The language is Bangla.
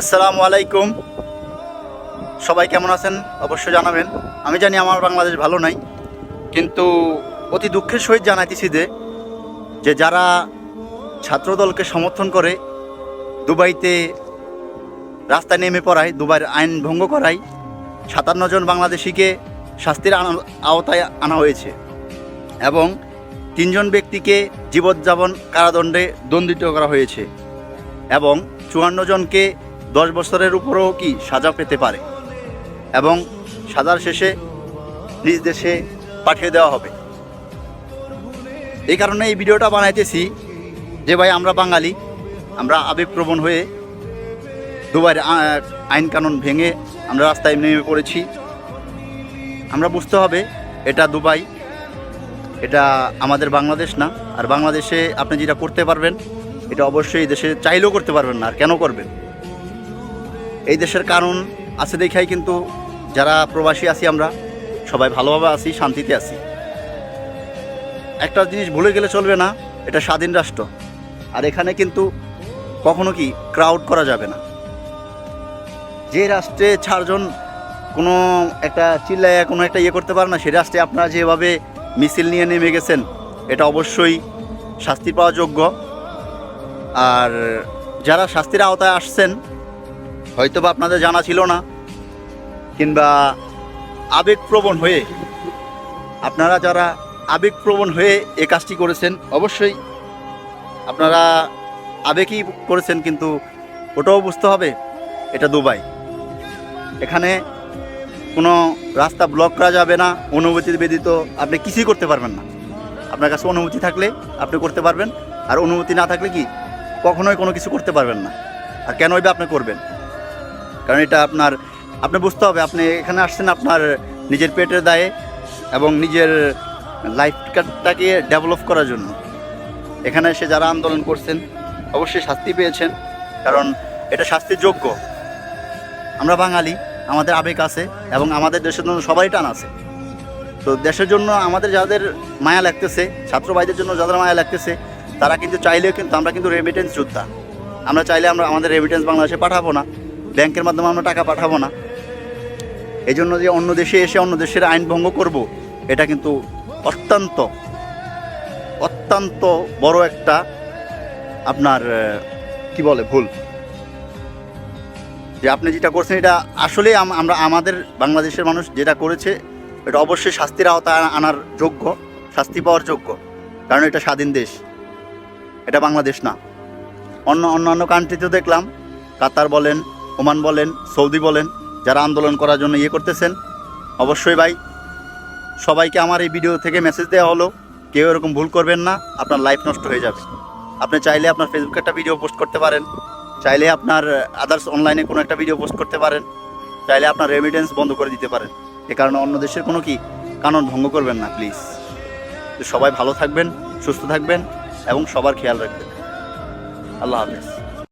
আসসালামু আলাইকুম। সবাই কেমন আছেন? অবশ্যই জানাবেন। আমি জানি আমার বাংলাদেশ ভালো নাই, কিন্তু অতি দুঃখের সহিত জানাইতেছি যে যে যারা ছাত্রদলকে সমর্থন করে দুবাইতে রাস্তায় নেমে পড়ায়, দুবাইয়ের আইন ভঙ্গ করায়, সাতান্ন জন বাংলাদেশিকে শাস্তির আওতায় আনা হয়েছে এবং তিনজন ব্যক্তিকে জীবনযাপন কারাদণ্ডে দণ্ডিত করা হয়েছে এবং চুয়ান্ন জনকে দশ বছরের উপরেও কি সাজা পেতে পারে? এবং সাজার শেষে নিজ দেশে পাঠিয়ে দেওয়া হবে। এই কারণে এই ভিডিওটা বানাইতেছি যে ভাই আমরা বাঙালি, আমরা আবেগপ্রবণ হয়ে দুবাইয়ের আইন কানুন ভেঙে আমরা রাস্তায় নেমে পড়েছি। আমরা বুঝতে হবে এটা দুবাই, এটা আমাদের বাংলাদেশ না। আর বাংলাদেশে আপনি যেটা করতে পারবেন, এটা অবশ্যই দেশে চাইলেও করতে পারবেন না, আর কেন করবেন? এই দেশের কারণ আছে দেখাই কিন্তু যারা প্রবাসী আছি আমরা, সবাই ভালোভাবে আছি, শান্তিতে আছি। একটা জিনিস ভুলে গেলে চলবে না, এটা স্বাধীন রাষ্ট্র। আর এখানে কিন্তু কখনো কি ক্রাউড করা যাবে না। যে রাষ্ট্রে চারজন কোনো একটা চিল্লায় কোনো একটা ইয়ে করতে পারে না, সে রাষ্ট্রে আপনারা যেভাবে মিছিল নিয়ে নেমে গেছেন, এটা অবশ্যই শাস্তি পাওয়া যোগ্য। আর যারা শাস্তির আওতায় আসছেন হয়তো বা আপনাদের জানা ছিল না, কিংবা আবেগপ্রবণ হয়ে, আপনারা যারা আবেগপ্রবণ হয়ে এ কাজটি করেছেন, অবশ্যই আপনারা আবেগই করেছেন, কিন্তু ওটাও বুঝতে হবে, এটা দুবাই। এখানে কোনো রাস্তা ব্লক করা যাবে না অনুমতি ব্যতীত আপনি কিছুই করতে পারবেন না। আপনার কাছে অনুমতি থাকলে আপনি করতে পারবেন, আর অনুমতি না থাকলে কি, কখনোই কোনো কিছু করতে পারবেন না। আর কেনই বা আপনি করবেন? কারণ এটা আপনার, আপনি বুঝতে হবে, আপনি এখানে আসছেন আপনার নিজের পেটের দায়ে এবং নিজের লাইফটাকে ডেভেলপ করার জন্য। এখানে এসে যারা আন্দোলন করছেন, অবশ্যই শাস্তি পেয়েছেন, কারণ এটা শাস্তির যোগ্য আমরা বাঙালি, আমাদের আবেগ আছে এবং আমাদের দেশের জন্য সবাই টান আছে। তো দেশের জন্য আমাদের যাদের মায়া লাগতেছে, ছাত্র ভাইদের জন্য যাদের মায়া লাগতেছে, তারা কিন্তু চাইলেও কিন্তু আমরা কিন্তু রেমিটেন্স যোদ্ধা। আমরা চাইলে আমরা, আমাদের রেমিটেন্স বাংলাদেশে পাঠাবো না। ব্যাংকের মাধ্যমে আমরা টাকা পাঠাবো না। এই জন্য যে অন্য দেশে এসে অন্য দেশের আইন ভঙ্গ করব, এটা কিন্তু অত্যন্ত অত্যন্ত বড় একটা আপনার কি বলে ভুল? যে আপনি যেটা করছেন, এটা আসলে আমরা আমাদের বাংলাদেশের মানুষ যেটা করেছে, এটা অবশ্যই শাস্তির আওতায় আনার যোগ্য, শাস্তি পাওয়ার যোগ্য, কারণ এটা স্বাধীন দেশ। এটা বাংলাদেশ না। অন্য অন্যান্য কান্ট্রিতেও দেখলাম, কাতার বলেন ওমান বলেন, সৌদি বলেন, যারা আন্দোলন করার জন্য ইয়ে করতেছেন, অবশ্যই ভাই, সবাইকে আমার এই ভিডিও থেকে মেসেজ দেওয়া হলো। কেউ এরকম ভুল করবেন না, আপনার লাইফ নষ্ট হয়ে যাবে। আপনি চাইলে আপনার ফেসবুকে একটা ভিডিও পোস্ট করতে পারেন, চাইলে আপনার আদার্স অনলাইনে কোনো একটা ভিডিও পোস্ট করতে পারেন, চাইলে আপনার রেমিটেন্স বন্ধ করে দিতে পারেন। এ কারণে অন্য দেশের কোনো কি কানুন ভঙ্গ করবেন না প্লিজ সবাই ভালো থাকবেন, সুস্থ থাকবেন, এবং সবার খেয়াল রাখবেন। আল্লাহ হাফেজ।